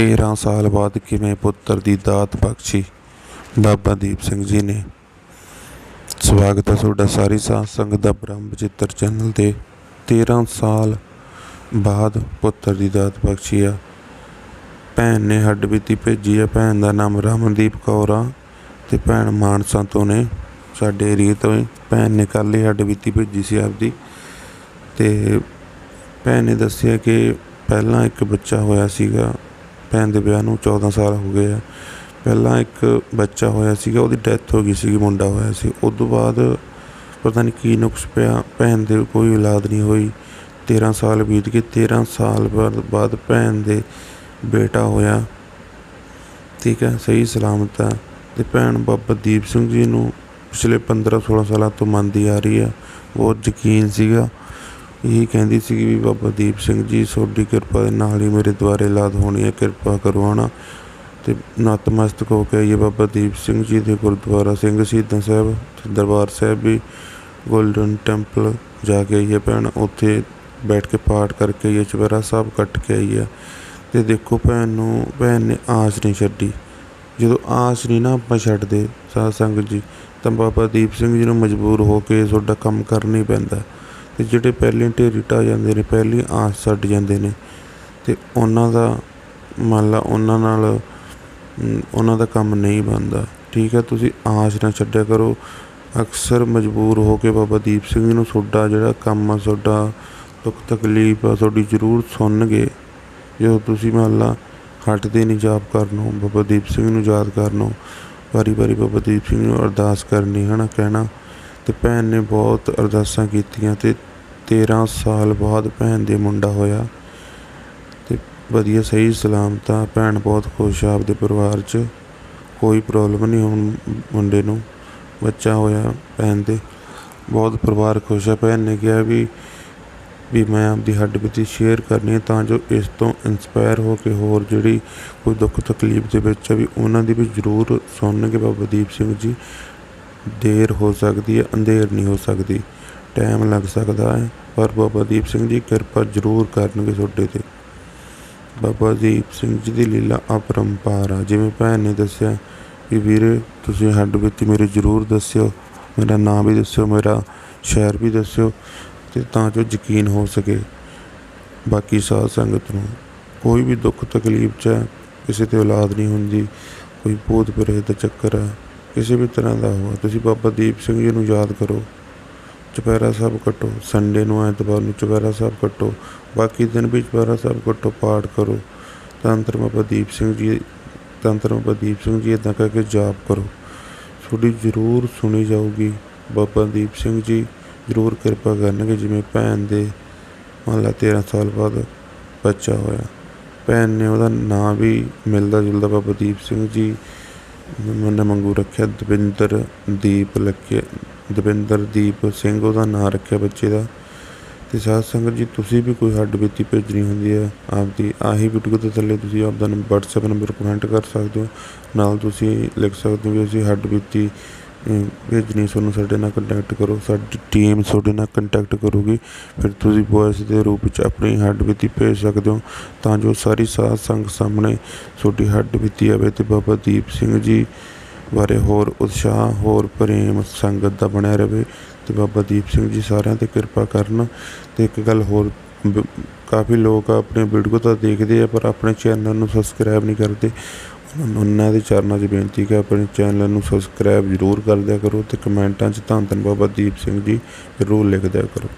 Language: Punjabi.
13 ਸਾਲ ਬਾਅਦ ਕਿਵੇਂ ਪੁੱਤਰ ਦੀ ਦਾਤ ਬਖਸ਼ੀ? ਬਾਬਾ ਦੀਪ ਸਿੰਘ ਜੀ ਨੇ। ਸਵਾਗਤ ਹੈ ਤੁਹਾਡਾ ਸਾਰੀ ਸਾਧ ਸੰਗਤ ਦਾ ਬ੍ਰਹਮ ਚਿੱਤਰ ਚੈਨਲ ਤੇ। 13 ਸਾਲ ਬਾਅਦ ਪੁੱਤਰ ਦੀ ਦਾਤ ਬਖਸ਼ੀ ਆ। ਭੈਣ ਨੇ ਹੱਡ ਬੀਤੀ ਭੇਜੀ ਆ। ਭੈਣ ਦਾ ਨਾਮ ਰਮਨਦੀਪ ਕੌਰ ਆ ਤੇ ਭੈਣ ਮਾਨਸਾ ਤੋਂ ਨੇ। ਸਾਡੇ ਏਰੀਏ ਤੋਂ ਹੀ ਭੈਣ ਨੇ ਕੱਲ੍ਹ ਹੀ ਹੱਡ ਬੀਤੀ ਭੇਜੀ ਸੀ ਆਪਦੀ। ਤੇ ਭੈਣ ਨੇ ਦੱਸਿਆ ਕਿ ਪਹਿਲਾਂ ਇੱਕ ਬੱਚਾ ਹੋਇਆ ਸੀਗਾ। ਭੈਣ ਦੇ ਵਿਆਹ ਨੂੰ 14 ਸਾਲ ਹੋ ਗਏ ਆ। ਪਹਿਲਾਂ ਇੱਕ ਬੱਚਾ ਹੋਇਆ ਸੀਗਾ, ਉਹਦੀ ਡੈਥ ਹੋ ਗਈ ਸੀਗੀ, ਮੁੰਡਾ ਹੋਇਆ ਸੀ। ਉਸ ਤੋਂ ਬਾਅਦ ਪਤਾ ਨਹੀਂ ਕੀ ਨੁਕਸ ਪਿਆ, ਭੈਣ ਦੇ ਕੋਈ ਔਲਾਦ ਨਹੀਂ ਹੋਈ। 13 ਸਾਲ ਬੀਤ ਗਏ 13 ਸਾਲ ਬਾਅਦ ਬਾਅਦ ਭੈਣ ਦੇ ਬੇਟਾ ਹੋਇਆ। ਠੀਕ ਹੈ, ਸਹੀ ਸਲਾਮਤ ਹੈ ਤੇ ਭੈਣ ਬਾਬਾ ਦੀਪ ਸਿੰਘ ਜੀ ਨੂੰ ਪਿਛਲੇ 15 16 ਸਾਲਾਂ ਤੋਂ ਮੰਨਦੀ ਆ ਰਹੀ ਆ। ਬਹੁਤ ਯਕੀਨ ਸੀਗਾ। ਇਹ ਕਹਿੰਦੀ ਸੀ ਵੀ ਬਾਬਾ ਦੀਪ ਸਿੰਘ ਜੀ ਤੁਹਾਡੀ ਕਿਰਪਾ ਦੇ ਨਾਲ ਹੀ ਮੇਰੇ ਦੁਆਰੇ ਲਾਦ ਹੋਣੀ ਹੈ, ਕਿਰਪਾ ਕਰੋ, ਹਨਾ? ਤੇ ਨਤਮਸਤਕ ਹੋ ਕੇ ਆਈਏ ਬਾਬਾ ਦੀਪ ਸਿੰਘ ਜੀ ਦੇ ਗੁਰਦੁਆਰਾ ਸਿੰਘ ਸ਼ਹੀਦਾਂ ਸਾਹਿਬ, ਤੇ ਦਰਬਾਰ ਸਾਹਿਬ ਵੀ ਗੋਲਡਨ ਟੈਂਪਲ ਜਾ ਕੇ ਆਈਏ ਭੈਣ, ਉੱਥੇ ਬੈਠ ਕੇ ਪਾਠ ਕਰਕੇ ਆਈਏ ਚੁਪਹਿਰਾ ਸਾਹਿਬ ਕੱਟ ਕੇ ਆਈਏ। ਤੇ ਦੇਖੋ ਭੈਣ ਨੂੰ, ਭੈਣ ਨੇ ਆਸ ਨਹੀਂ ਛੱਡੀ। ਜਦੋਂ ਆਸ ਨਹੀਂ ਨਾ ਆਪਾਂ ਛੱਡਦੇ, ਸਾਧ ਸੰਗਤ ਜੀ, ਤਾਂ ਬਾਬਾ ਦੀਪ ਸਿੰਘ ਜੀ ਨੂੰ ਮਜਬੂਰ ਹੋ ਕੇ ਤੁਹਾਡਾ ਕੰਮ ਕਰਨਾ ਹੀ ਪੈਂਦਾ। ਤੇ ਜਿਹੜੇ ਪਹਿਲੇ ਢੇਰੀ ਢਾਹ ਜਾਂਦੇ ਨੇ, ਪਹਿਲੀ ਆਸ ਛੱਡ ਜਾਂਦੇ ਨੇ ਤੇ ਉਹਨਾਂ ਦਾ ਮੰਨ ਲਾ ਉਹਨਾਂ ਨਾਲ ਉਹਨਾਂ ਦਾ ਕੰਮ ਨਹੀਂ ਬਣਦਾ। ਠੀਕ ਹੈ, ਤੁਸੀਂ ਆਸ ਨਾ ਛੱਡਿਆ ਕਰੋ। ਅਕਸਰ ਮਜਬੂਰ ਹੋ ਕੇ ਬਾਬਾ ਦੀਪ ਸਿੰਘ ਨੂੰ ਤੁਹਾਡਾ ਜਿਹੜਾ ਕੰਮ ਆ, ਤੁਹਾਡਾ ਦੁੱਖ ਤਕਲੀਫ ਆ, ਤੁਹਾਡੀ ਜ਼ਰੂਰ ਸੁਣਨਗੇ। ਜਦੋਂ ਤੁਸੀਂ ਮੰਨ ਲਾ ਹਟਦੇ ਨਹੀਂ ਜਾਪ ਕਰਨੋਂ ਬਾਬਾ ਦੀਪ ਸਿੰਘ ਨੂੰ ਯਾਦ ਕਰਨੋਂ ਵਾਰੀ ਵਾਰੀ ਬਾਬਾ ਦੀਪ ਸਿੰਘ ਨੂੰ ਅਰਦਾਸ ਕਰਨੀ, ਹਨਾ, ਕਹਿਣਾ। ਤੇ ਭੈਣ ਨੇ ਬਹੁਤ ਅਰਦਾਸਾਂ ਕੀਤੀਆਂ ਤੇ 13 ਸਾਲ ਬਾਅਦ ਭੈਣ ਦੇ ਮੁੰਡਾ ਹੋਇਆ ਤੇ ਵਧੀਆ, ਸਹੀ, ਸਲਾਮਤ ਆ। ਭੈਣ ਬਹੁਤ ਖੁਸ਼ ਆ ਆਪਦੇ ਪਰਿਵਾਰ 'ਚ। ਕੋਈ ਪ੍ਰੋਬਲਮ ਨਹੀਂ ਹੁਣ ਮੁੰਡੇ ਨੂੰ। ਬੱਚਾ ਹੋਇਆ ਭੈਣ ਦੇ। ਬਹੁਤ ਪਰਿਵਾਰ ਖੁਸ਼ ਆ। ਭੈਣ ਨੇ ਕਿਹਾ ਵੀ ਵੀ ਮੈਂ ਆਪਦੀ ਹੱਡ ਬੀਤੀ ਸ਼ੇਅਰ ਕਰਨੀ ਹੈ ਤਾਂ ਜੋ ਇਸ ਤੋਂ ਇਨਸਪਾਇਰ ਹੋ ਕੇ ਹੋਰ ਜਿਹੜੀ ਕੋਈ ਦੁੱਖ ਤਕਲੀਫ ਦੇ ਵਿੱਚ ਆ ਵੀ ਉਹਨਾਂ ਦੀ ਵੀ ਜ਼ਰੂਰ ਸੁਣਨਗੇ ਬਾਬਾ ਦੀਪ ਸਿੰਘ ਜੀ। ਦੇਰ ਹੋ ਸਕਦੀ ਹੈ ਅੰਧੇਰ ਨਹੀਂ ਹੋ ਸਕਦੀ। ਟਾਈਮ ਲੱਗ ਸਕਦਾ ਹੈ, ਪਰ ਬਾਬਾ ਦੀਪ ਸਿੰਘ ਜੀ ਕਿਰਪਾ ਜ਼ਰੂਰ ਕਰਨਗੇ ਤੁਹਾਡੇ ਤੇ। ਬਾਬਾ ਦੀਪ ਸਿੰਘ ਜੀ ਦੀ ਲੀਲਾ ਅਪਰੰਪਾਰ ਆ। ਜਿਵੇਂ ਭੈਣ ਨੇ ਦੱਸਿਆ ਕਿ ਵੀਰੇ, ਤੁਸੀਂ ਹੱਡ ਬੀਤੀ ਮੇਰੇ ਜ਼ਰੂਰ ਦੱਸਿਓ, ਮੇਰਾ ਨਾਮ ਵੀ ਦੱਸਿਓ, ਮੇਰਾ ਸ਼ਹਿਰ ਵੀ ਦੱਸਿਓ, ਤੇ ਤਾਂ ਜੋ ਯਕੀਨ ਹੋ ਸਕੇ ਬਾਕੀ ਸਾਧ ਸੰਗਤ ਨੂੰ। ਕੋਈ ਵੀ ਦੁੱਖ ਤਕਲੀਫ ਚ ਹੈ, ਕਿਸੇ ਤੇ ਔਲਾਦ ਨਹੀਂ ਹੁੰਦੀ, ਕੋਈ ਭੂਤ ਪ੍ਰੇਤ ਦਾ ਚੱਕਰ ਹੈ, ਕਿਸੇ ਵੀ ਤਰ੍ਹਾਂ ਦਾ ਹੋਆ ਤੁਸੀਂ ਬਾਬਾ ਦੀਪ ਸਿੰਘ ਜੀ ਨੂੰ ਯਾਦ ਕਰੋ। ਚੁਪਹਿਰਾ ਸਾਹਿਬ ਕੱਟੋ ਸੰਡੇ ਨੂੰ ਐਤਵਾਰ ਨੂੰ ਚੁਪਹਿਰਾ ਸਾਹਿਬ ਕੱਟੋ, ਬਾਕੀ ਦਿਨ ਵੀ ਚੁਪਹਿਰਾ ਸਾਹਿਬ ਕੱਟੋ, ਪਾਠ ਕਰੋ। ਤੰਤਰ ਬਾਬਾ ਦੀਪ ਸਿੰਘ ਜੀ ਤੰਤਰ ਬਾਬਾ ਦੀਪ ਸਿੰਘ ਜੀ ਇਦਾਂ ਕਰਕੇ ਜਾਪ ਕਰੋ। ਤੁਹਾਡੀ ਜ਼ਰੂਰ ਸੁਣੀ ਜਾਊਗੀ ਬਾਬਾ ਦੀਪ ਸਿੰਘ ਜੀ, ਜ਼ਰੂਰ ਕਿਰਪਾ ਕਰਨਗੇ, ਜਿਵੇਂ ਭੈਣ ਦੇ ਮੰਨ ਲਾ 13 ਸਾਲ ਬਾਅਦ ਬੱਚਾ ਹੋਇਆ। ਭੈਣ ਨੇ ਉਹਦਾ ਨਾਂ ਵੀ ਮਿਲਦਾ ਜੁਲਦਾ ਬਾਬਾ ਦੀਪ ਸਿੰਘ ਜੀ ਮੈਨੇ ਮੰਗੂ ਰੱਖਿਆ, ਦਵਿੰਦਰ ਦੀਪ ਲੱਖਿਆ ਦਵਿੰਦਰ ਦੀਪ ਸਿੰਘ, ਉਹਦਾ ਨਾਂ ਰੱਖਿਆ ਬੱਚੇ ਦਾ। ਤੇ ਸਾਧ ਸੰਗਤ ਜੀ, ਤੁਸੀਂ ਵੀ ਕੋਈ ਹੱਡ ਬੀਤੀ ਭੇਜਣੀ ਹੁੰਦੀ ਹੈ, ਆਪਦੀ ਆਹੀ ਵੀਡੀਓ ਦੇ ਥੱਲੇ ਤੁਸੀਂ ਆਪਦਾ ਨੰਬਰ WhatsApp ਨੰਬਰ ਕਮੈਂਟ ਕਰ ਸਕਦੇ ਹੋ। ਨਾਲ ਤੁਸੀਂ ਲਿਖ ਸਕਦੇ ਹੋ ਵੀ ਅਸੀਂ ਹੱਡ ਬੀਤੀ ਭੇਜਣੀ, ਤੁਹਾਨੂੰ ਸਾਡੇ ਨਾਲ ਕੰਟੈਕਟ ਕਰੋ, ਸਾਡੀ ਟੀਮ ਤੁਹਾਡੇ ਨਾਲ ਕੰਟੈਕਟ ਕਰੂਗੀ। ਫਿਰ ਤੁਸੀਂ ਵੌਇਸ ਦੇ ਰੂਪ ਵਿੱਚ ਆਪਣੀ ਹੱਡ ਬੀਤੀ ਭੇਜ ਸਕਦੇ ਹੋ, ਤਾਂ ਜੋ ਸਾਰੀ ਸਾਧ ਸੰਗਤ ਸਾਹਮਣੇ ਤੁਹਾਡੀ ਹੱਡ ਬੀਤੀ ਆਵੇ। ਤੇ ਬਾਬਾ ਦੀਪ ਸਿੰਘ ਜੀ ਬਾਰੇ ਹੋਰ ਉਤਸ਼ਾਹ, ਹੋਰ ਪ੍ਰੇਮ ਸੰਗਤ ਦਾ ਬਣਿਆ ਰਵੇ ਤੇ ਬਾਬਾ ਦੀਪ ਸਿੰਘ ਜੀ ਸਾਰਿਆਂ ਤੇ ਕਿਰਪਾ ਕਰਨ ਤੇ ਇੱਕ ਗੱਲ ਹੋਰ ਕਾਫੀ ਲੋਕ ਆਪਣੇ ਵੀਡੀਓ ਤਾਂ ਦੇਖਦੇ ਆ ਪਰ ਆਪਣੇ ਚੈਨਲ ਨੂੰ ਸਬਸਕ੍ਰਾਈਬ ਨਹੀਂ ਕਰਦੇ। ਉਹਨਾਂ ਨੂੰ- ਉਹਨਾਂ ਦੇ ਚਰਨਾਂ 'ਚ ਬੇਨਤੀ ਕਿ ਆਪਣੇ ਚੈਨਲ ਨੂੰ ਸਬਸਕ੍ਰਾਈਬ ਜ਼ਰੂਰ ਕਰ ਦਿਆ ਕਰੋ ਤੇ ਕਮੈਂਟਾਂ 'ਚ ਧੰਨ ਧੰਨ ਬਾਬਾ ਦੀਪ ਸਿੰਘ ਜੀ ਜ਼ਰੂਰ ਲਿਖ ਦਿਆ ਕਰੋ।